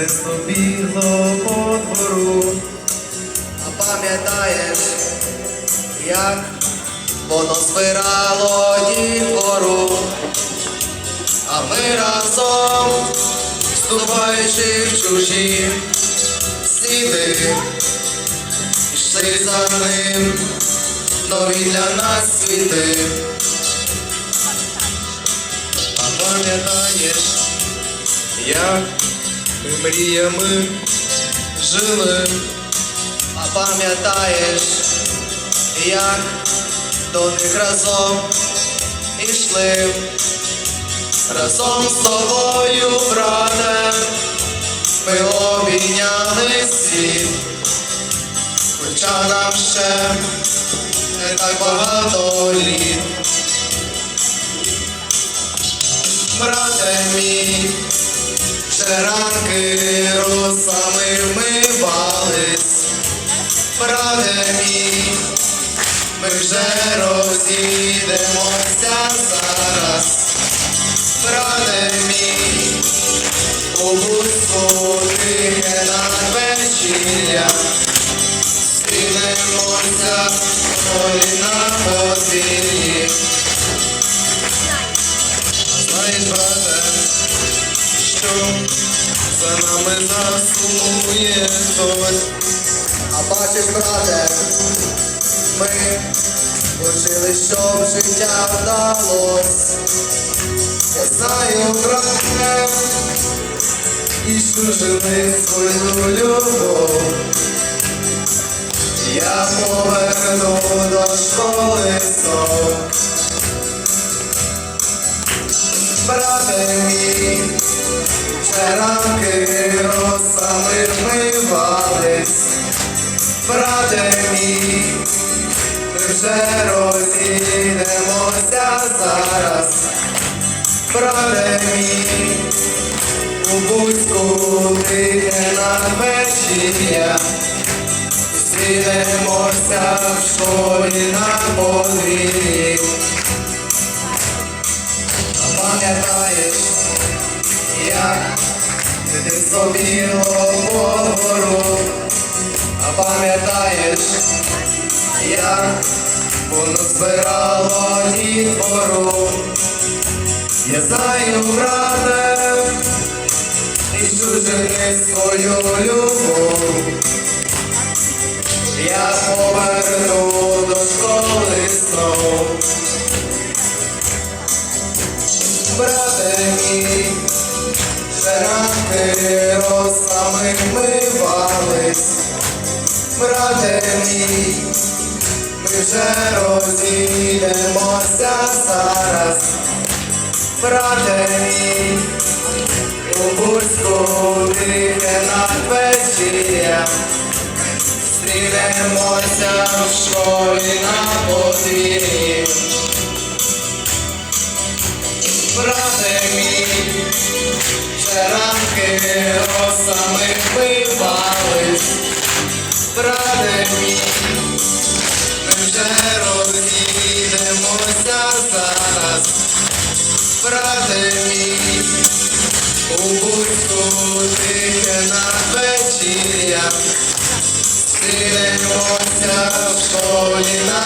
дитинство бігло по двору. А пам'ятаєш, як воно збирало дітвору, а ми разом, вступаючи в чужі сліди, йшли за ним нові для нас світи. А пам'ятаєш, як ми мріями жили, А пам'ятаєш, як до них разом ішли, разом з тобою, брате, ми обійняли світ, хоча нам ще не так багато ранки росами вмивались, брате ми вже розійдемося зараз, брате у будку тихе надвечір'я, Скинемося солі на подвір'ї. знаєш, що за нами засумує хтось. А бачиш, брате, ми учили, щоб життя вдалось. Я знаю, брате, І що жили свою любов. я поверну до школи знов. Ранки росами вмивались. Брате мій, вже розійдемося зараз. Брате мій, у Буцьку тихе надвечір'я. Зустрінемося в школі на подвір'ї. Пам'ятаєш, як дитинство біло по а пам'ятаєш, як воно збирало дітвору. Я знаю, брате, і чужини свою любов. Я поверну до школи знов. Брате мій, ранки росами вмивались. Брате мій, ми вже розійдемося зараз. Брате мій, у Буцьку тихе надвечір'я. Стрінемося в школі на подвір'ї. Брате мій, ще ранки росами вмивались. Брате мій, ми вже розійдемося зараз. Брате мій, у Буцьку тихе надвечір'я. Зустрінемося в школі на